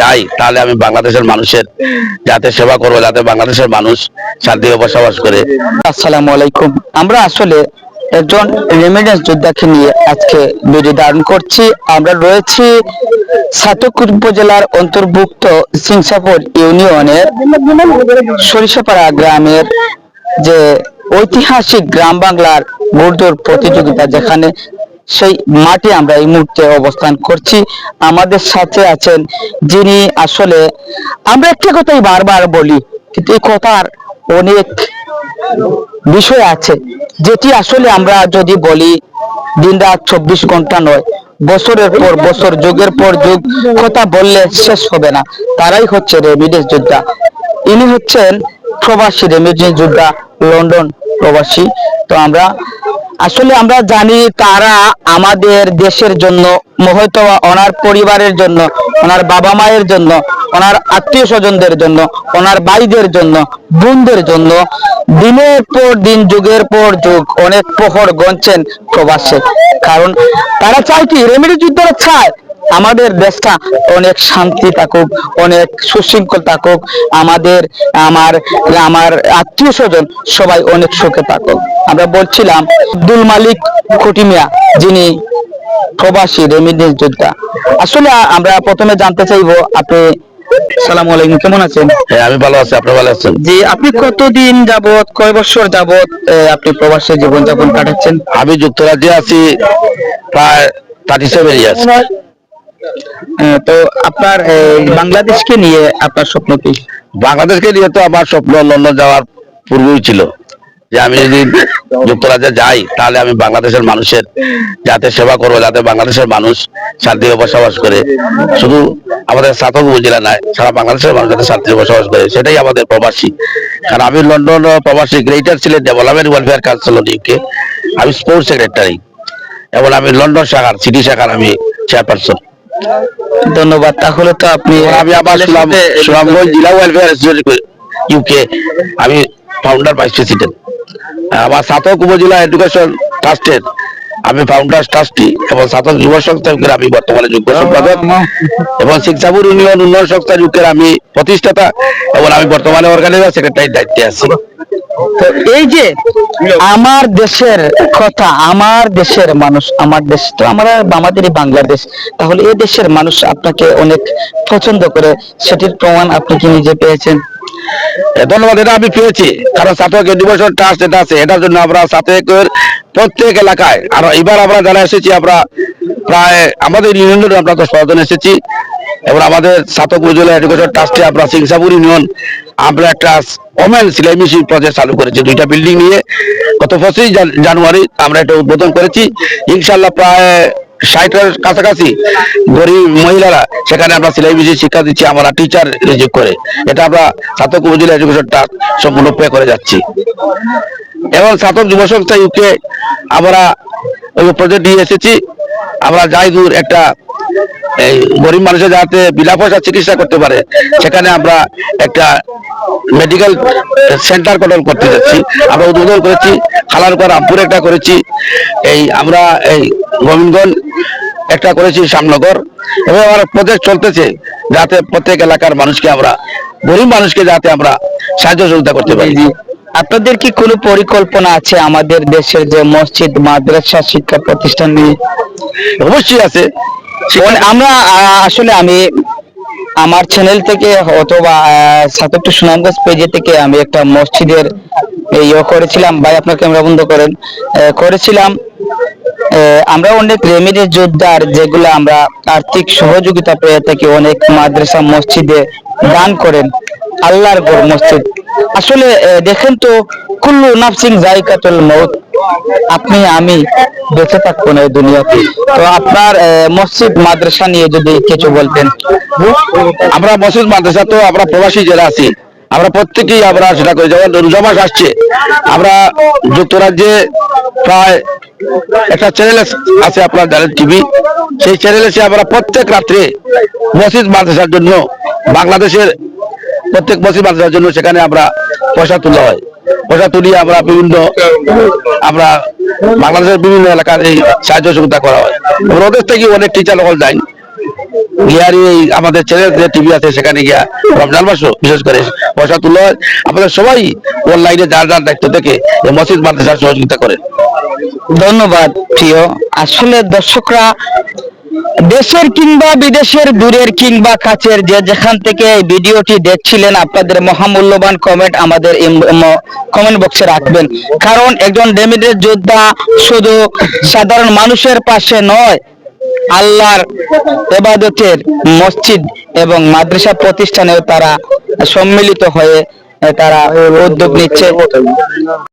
যাই, তাহলে আমি বাংলাদেশের মানুষের যাতে সেবা করব, যাতে বাংলাদেশের মানুষ শান্তিতে বসবাস করে। আসসালামু আলাইকুম। আমরা আসলে একজন রেমিডেন্স যোদ্ধাকে নিয়ে আজকে ভিডিও ধারণ করছি। আমরা রয়েছি সাতকুর উপজেলার অন্তর্ভুক্ত সিংসাপুর ইউনিয়নের সরিষাপাড়া গ্রামের যে ঐতিহাসিক গ্রাম বাংলার বোর্ডর প্রতিযোগিতা, যেখানে সেই মাঠে আমরা এই মুহূর্তে অবস্থান করছি। আমাদের সাথে আছেন যিনি আসলে, আমরা একটা কথাই বারবার বলি, কিন্তু এই কথার অনেক বিষয় আছে, যেটি আসলে আমরা যদি বলি দিন রাত চব্বিশ ঘণ্টা নয়, বছরের পর বছর, যুগের পর যুগ, কথা বললে শেষ হবে না। তারাই হচ্ছে রেমিডেন্স যোদ্ধা। ইনি হচ্ছেন প্রবাসী রেমিডেন্স যোদ্ধা, লন্ডন প্রবাসী। তো আমরা আসলে আমরা জানি তারা আমাদের দেশের জন্য হয়তো ওনার পরিবারের জন্য, ওনার বাবা মায়ের জন্য, ওনার আত্মীয় স্বজনদের জন্য, ওনার ভাইদের জন্য, বোনদের জন্য, দিনের পর দিন, যুগের পর যুগ অনেক প্রহর গঞ্চেন প্রবাসে। কারণ তারা চায় কি, রেমিডি যুদ্ধরা চায়, আমাদের দেশটা অনেক শান্তি থাকুক, অনেক সুশৃঙ্খল থাকুক, আমাদের, আমার আমার আত্মীয় স্বজন সবাই অনেক সুখে থাকুক। আমরা বলছিলাম আব্দুল মালিক খুটিমিয়া যিনি প্রবাসী রেমিডেন্স যোদ্ধা আসলে আমরা প্রথমে জানতে চাইব আপনি সালাম আলাইকুম কেমন আছেন? হ্যাঁ আমি ভালো আছি আপনি ভালো আছেন? জি আপনি কতদিন যাবত কয় বছর যাবত আপনি প্রবাসে জীবন যাপন কাটাচ্ছেন? আমি যুক্তরাজ্যে আছি প্রায় থার্টি সেভেন ইয়ার্স তো আপনার বাংলাদেশকে নিয়ে আপনার স্বপ্ন কি? বাংলাদেশকে নিয়ে তো আমার স্বপ্ন লন্ডন যাওয়ার পূর্বেই ছিল। যে আমি যদি যুক্তরাজ্যে যাই তাহলে আমি বাংলাদেশের মানুষের যাতে সেবা করব যাতে বাংলাদেশের মানুষ শান্তিতে বসবাস করে। শুধু আমাদের সাতক উপজেলা নয় সারা বাংলাদেশের মানুষ যাতে শান্তিতে বসবাস করে সেটাই আমাদের প্রবাসী। কারণ আমি লন্ডন প্রবাসী গ্রেটার ছিলেন ডেভেলপমেন্ট ওয়েলফেয়ার কাউন্সিল ইউকে আমি স্পোর্টস সেক্রেটারি এবং আমি লন্ডন শাখার সিটি শাখার আমি চেয়ারপারসন ধন্যবাদ। তাহলে তো আপনি আমি আবার সুনাম সুনামগঞ্জ জেলা ওয়েলফেয়ার ইউকে আমি ফাউন্ডার ভাইস প্রেসিডেন্ট আমার সাতক উপজেলা এডুকেশন ট্রাস্টের আমি ফাউন্ডার ট্রাস্টি এবং সাতক যুব সংস্থা আমি বর্তমানে যুগ্ম সম্পাদক এবং শিক্ষাপুর ইউনিয়ন উন্নয়ন সংস্থা ইউকের আমি প্রতিষ্ঠাতা এবং আমি বর্তমানে অর্গানাইজার সেক্রেটারির দায়িত্বে আছি। তো এই যে আমার দেশের কথা, আমার দেশের মানুষ, আমার দেশ তো আমরা আমাদেরই বাংলাদেশ, তাহলে এই দেশের মানুষ আপনাকে অনেক পছন্দ করে, সেটির প্রমাণ আপনি কি নিজে পেয়েছেন? ধন্যবাদ, এটা আমি পেয়েছি। কারণ সাতক এডুকেশন ট্রাস্ট এটা আছে। এটার জন্য আমরা সাতকের প্রত্যেক এলাকায়, আর এবার আমরা যারা এসেছি, আমরা প্রায় আমাদের ইউনিয়নের আমরা তো ছজন এসেছি। এবং আমাদের সাতক উপজেলা এডুকেশন ট্রাস্টে আমরা সিংসাপুর ইউনিয়ন আমরা একটা ওমেন সিলাই মেশিন প্রজেক্ট চালু করেছি, দুইটা বিল্ডিং নিয়ে। গত পঁচিশ জানুয়ারি আমরা এটা উদ্বোধন করেছি। ইনশাল্লাহ প্রায় ষাটের কাছাকাছি গরিব মহিলারা, সেখানে আমরা সেলাই বিষয়ে শিক্ষা দিচ্ছি, আমরা টিচার নিয়োগ করে। এটা আমরা স্নাতক উপজেলা এডুকেশন সম্পূর্ণ পে করে যাচ্ছি। এবং স্নাতক যুব সংস্থা ইউকে আমরা ওই প্রজেক্ট নিয়ে এসেছি। আমরা যাই দূর একটা গরিব মানুষের যাতে বিনা পয়সা চিকিৎসা করতে পারে সেখানে আমরা একটা মেডিকেল সেন্টার গঠন করতে যাচ্ছি। আমরা উদ্বোধন করেছি খালারকর রামপুর একটা করেছি এই আমরা এই গোবিন্দগঞ্জ একটা করেছি শ্যামনগর। এবং আমার প্রজেক্ট চলতেছে যাতে প্রত্যেক এলাকার মানুষকে আমরা গরিব মানুষকে যাতে আমরা সাহায্য সহযোগিতা করতে পারি। আপনাদের কি কোনো পরিকল্পনা আছে আমাদের দেশের যে মসজিদ মাদ্রাসা শিক্ষা প্রতিষ্ঠান নিয়ে? অবশ্যই আছে। আমরা আসলে আমি আমার চ্যানেল থেকে অথবা সাতকটি সুনামগঞ্জ পেজে থেকে আমি একটা মসজিদের ইয়ে করেছিলাম। ভাই আপনার ক্যামেরা বন্ধ করেন। করেছিলাম। আহ, আমরা অনেক রেমিডেন্স যোদ্ধার যেগুলো আমরা আর্থিক সহযোগিতা পেয়ে থাকি অনেক মাদ্রাসা মসজিদে দান করেন। আল্লাহর গড় মসজিদ। আসলে দেখেন তো, কুল্লু নাফসিং জায়কাতুল মৌত আপনি, আমি বেঁচে থাকব না এই দুনিয়াতে। তো আপনার মসজিদ, মাদ্রাসা নিয়ে যদি কিছু বলতেন। আমরা মসজিদ, মাদ্রাসা তো আমরা প্রবাসী যারা আছি, আমরা প্রত্যেকেই আমরা সেটা করি। যেমন রোজা মাস আসছে, আমরা যুক্তরাজ্যে প্রায় একটা চ্যানেল আছে আপনার জানেন টিভি। সেই চ্যানেলে এসে আমরা প্রত্যেক রাত্রে মসজিদ, মাদ্রাসার জন্য বাংলাদেশের প্রত্যেক মসজিদ মাদ্রাসার জন্য সেখানে আমরা পয়সা তোলা হয়। পয়সা তুলিয়ে আমরা বিভিন্ন আমরা বাংলাদেশের বিভিন্ন এলাকার এই সাহায্য সহযোগিতা করা হয়। ওদের থেকে অনেক টিচার সকল এই আমাদের ছেলের যে টিভি আছে, সেখানে গিয়া রমজান মাসও বিশেষ করে পয়সা তুলে আপনাদের সবাই অনলাইনে যার যার দায়িত্ব থেকে মসজিদ মাদ্রাসার সহযোগিতা করেন। ধন্যবাদ, প্রিয়। আসলে দর্শকরা দেশের কিংবা বিদেশের দূরের কিংবা কাছের যে যেখান থেকে ভিডিওটি দেখছিলেন, আপনাদের মহামূল্যবান কমেন্ট আমাদের কমেন্ট বক্সে রাখবেন। কারণ একজন ডেমিডের যোদ্ধা শুধু সাধারণ মানুষের পাশে নয়, আল্লাহর এবাদতের মসজিদ এবং মাদ্রাসা প্রতিষ্ঠানেও তারা সম্মিলিত হয়ে তারা উদ্যোগ নিচ্ছে।